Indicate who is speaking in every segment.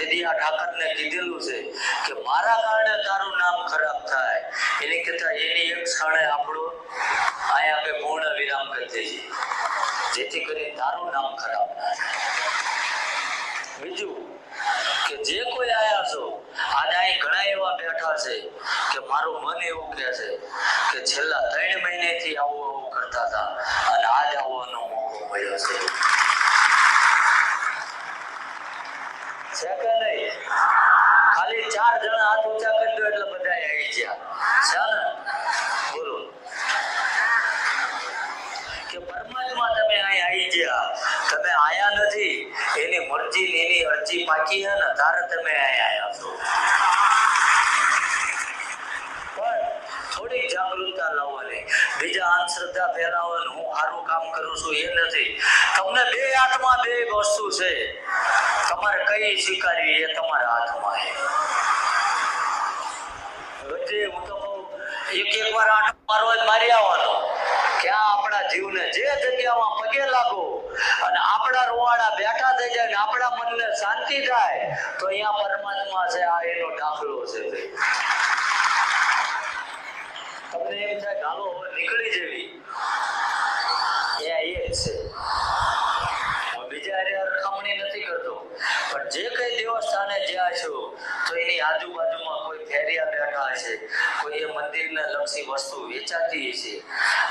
Speaker 1: તેથી આ ઠાકરને કીધેલું છે કે મારા કારણે તારું નામ ખરાબ થાય. એને કહેતા એની એક ક્ષણે આપણો અહીંયા આપણે પૂર્ણ વિરામ કરી દઈએ જેથી કરી તારું નામ ખરાબ થાય. બીજું કે જે કોઈ આયા છો આજે અહીં ઘણા એવા બેઠા છે કે મારું મન એવું કહે છે કે છેલ્લા ત્રણ મહિનેથી આવું આવું કરતા હતા અને આજ આવવાનો મોકો મળ્યો છે. છે કે નહીં ખાલી ચાર જણા હાથ ઊંચા એટલે બધા આવી ગયા. ને બોલો. કે પરમાત્મા તમે અહીં આવી ગયા. તમે આયા નથી. એની મરજી એની અરજી પાકી હે ને, તારે તમે અહીં આયા છો. થોડીક જાગૃતતા લાવવાની. બીજા અંધશ્રદ્ધા ફેલાવવાની હું સારું કામ કરું છું એ નથી. તમને બે આત્મા બે વસ્તુ છે. તમારે કઈ સ્વીકારવી એ તમારા હાથમાં? છે હું તો એક એક વાર આંટો મારવા મારી આવવાનો. ક્યાં આપણા જીવને જે જગ્યામાં પગે લાગો અને આપણા રૂવાડા બેઠા થઈ જાય ને આપણા મનને શાંતિ થાય, તો અહીંયા પરમાત્મા છે, આ એનો દાખલો છે. તમને એમ થાય ગાલો નીકળી જેવી એ આ એ જ છે હું બીજા હારે સરખામણી નથી કરતો પણ જે કઈ દેવસ્થાને જ્યાં છો તો એની આજુબાજુમાં કોઈ ફેરિયા બેઠા હશે કોઈ એ મંદિરને લક્ષી વસ્તુ વેચાતી છે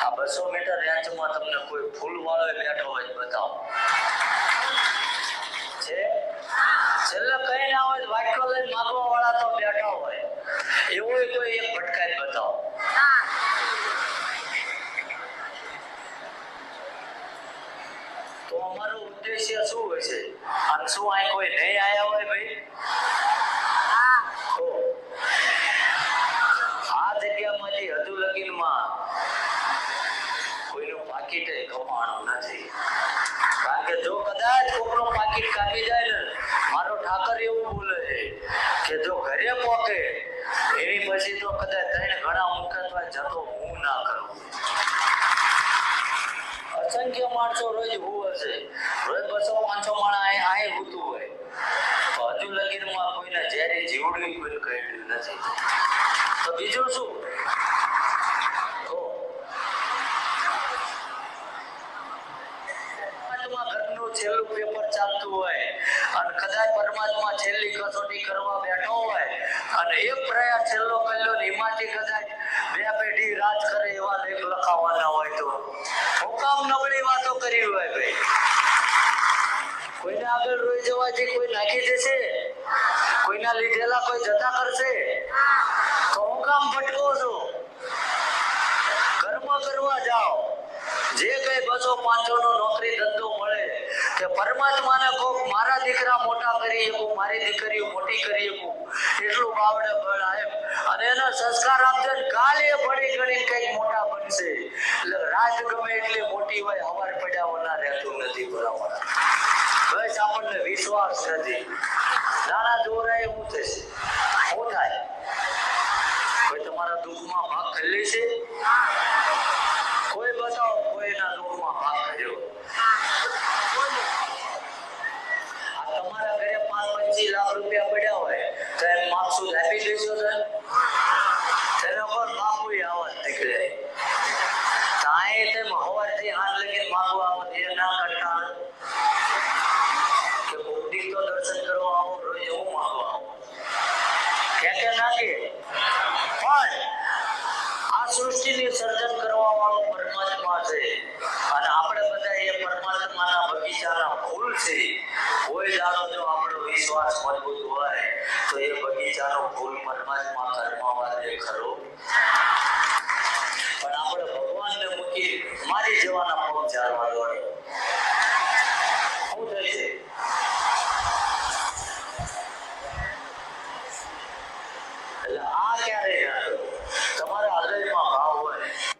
Speaker 1: આ બસો મીટર રેન્જમાં તમને કોઈ ફૂલ વાળો બેઠો હોય બતાવો. કઈ ના હોય એવું બતાવો. તો અમારો ઉદ્દેશ્ય શું હોય છે? અને શું અહીં કોઈ નહીં આયા હોય ભાઈ તો આ જગ્યામાંથી હજુ લગીનમાં કોઈનું પાકીટ કમાણું નથી. કારણ કે જો કદાચ કોકનો પાકીટ કાપી જાય ને, મારો ઠાકર એવું બોલે છે કે જો ઘરે પોકે, એની પછી તો કદાચ થઈને ઘણા મુખ્યત્વે જતો હું ના કરું. અસંખ્ય માણસો રોજ હું હશે રોજ બસો પાંચસો માણસ અહીં અહીં હોતું હોય. હજુ લગીનમાં કોઈને ઝેરી જીવડવી કોઈ કહ્યું નથી. તો બીજું શું તો પરમાત્મા ઘરનું છેલ્લું પેપર ચાલતું હોય અને કદાચ પરમાત્મા છેલ્લી કસોટી કરવા બેઠો હોય અને એ પ્રયાસ છેલ્લો કર્યો ને એમાંથી કદાચ બે પેઢી રાજ કરે એવા લેખ લખાવાના હોય તો. હુકામ નબળી વાતો કરી હોય ભાઈ. કોઈને આગળ રોઈ જવાથી કોઈ નાખી દેશે? કોઈના લીધેલા કોઈ જતા કરશે તો હું કામ ભટકો છો કર્મ કરવા જાઓ જે કઈ બસો પાંચસો નો નોકરી ધંધો મળે કે પરમાત્માને કોક મારા દીકરા મોટા કરી શકું, મારી દીકરીઓ મોટી કરી શકું. એટલું બાવડે બળ આવે અને એનો સંસ્કાર આપજો કાલે ભણી ગણી કંઈક મોટા બનશે. એટલે રાત ગમે એટલી મોટી હોય, હવાર પડ્યા વના રહેતું નથી બરાબર બસ આપણને વિશ્વાસ નથી. નાના દોરાએ હું થશે. હું થાય? તમારા દુઃખમાં ભાગ ખલ્લી છે કોઈ બતાવો કોઈના દુઃખમાં ભાગ કર્યો આ તમારા ઘરે પાંચ પચીસ લાખ રૂપિયા પડ્યા હોય તો એમ માપસૂદ આપી દેશો સર તેનો પર બાપુ આવત નીકળે તાએ તેમ હવારથી હાથ લગીને માગવા આવો એ ના કરતા કે બૌદ્ધિક તો દર્શન કરવા આવો રોજ હું માગવા આવું કે કે ના કે પણ આ સૃષ્ટિની સર્જન કરવા વાળો પરમાત્મા છે અને આપણે બધા એ પરમાત્માના બગીચાના ફૂલ છે કોઈ દાડો જો આપણો વિશ્વાસ મજબૂત હોય તો એ બગીચાનો ફૂલ દે ખરો. પણ મૂકી મારી જવાના પગ ચાલવા દોડે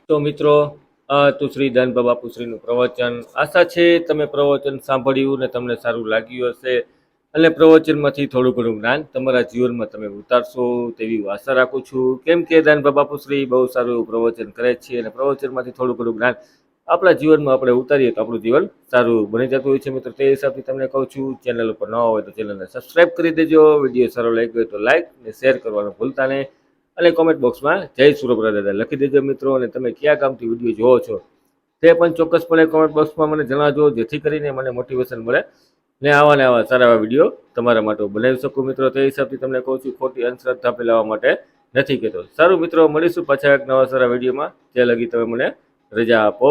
Speaker 2: તો મિત્રો, આ હતું શ્રી દાનબા બાપુશ્રીનું પ્રવચન. આશા છે તમે પ્રવચન સાંભળ્યું ને તમને સારું લાગ્યું હશે. અને પ્રવચનમાંથી થોડું ઘણું જ્ઞાન તમારા જીવનમાં તમે ઉતારશો તેવી આશા રાખું છું. કેમ કે દાનભા બાપુશ્રી બહુ સારું એવું પ્રવચન કરે છે અને પ્રવચનમાંથી થોડું ઘણું જ્ઞાન આપણા જીવનમાં આપણે ઉતારીએ તો આપણું જીવન સારું બની જતું હોય છે મિત્રો. તે હિસાબથી તમને કહું છું, ચેનલ ઉપર ન હોય તો ચેનલને સબસ્ક્રાઈબ કરી દેજો, વીડિયો સારો લાગ્યો હોય તો લાઈક ને શેર કરવાનું ભૂલતા નહીં. અને કોમેન્ટ બોક્સમાં જય સુરભરા દાદા લખી દેજો મિત્રો અને તમે કયા કામથી વીડિયો જોવો છો તે પણ ચોક્કસપણે કોમેન્ટ બોક્સમાં મને જણાવજો, જેથી કરીને મને મોટિવેશન મળે ને આવા ને આવા સારા એવા વીડિયો તમારા માટે બનાવી શકું મિત્રો. તે હિસાબથી તમને કહું છું, ખોટી અંધશ્રદ્ધા ફેલાવવા માટે નથી કહેતો. સારું મિત્રો, મળીશું પાછા એક નવા સારા વિડીયોમાં. ત્યાં લગી તમે મને રજા આપો.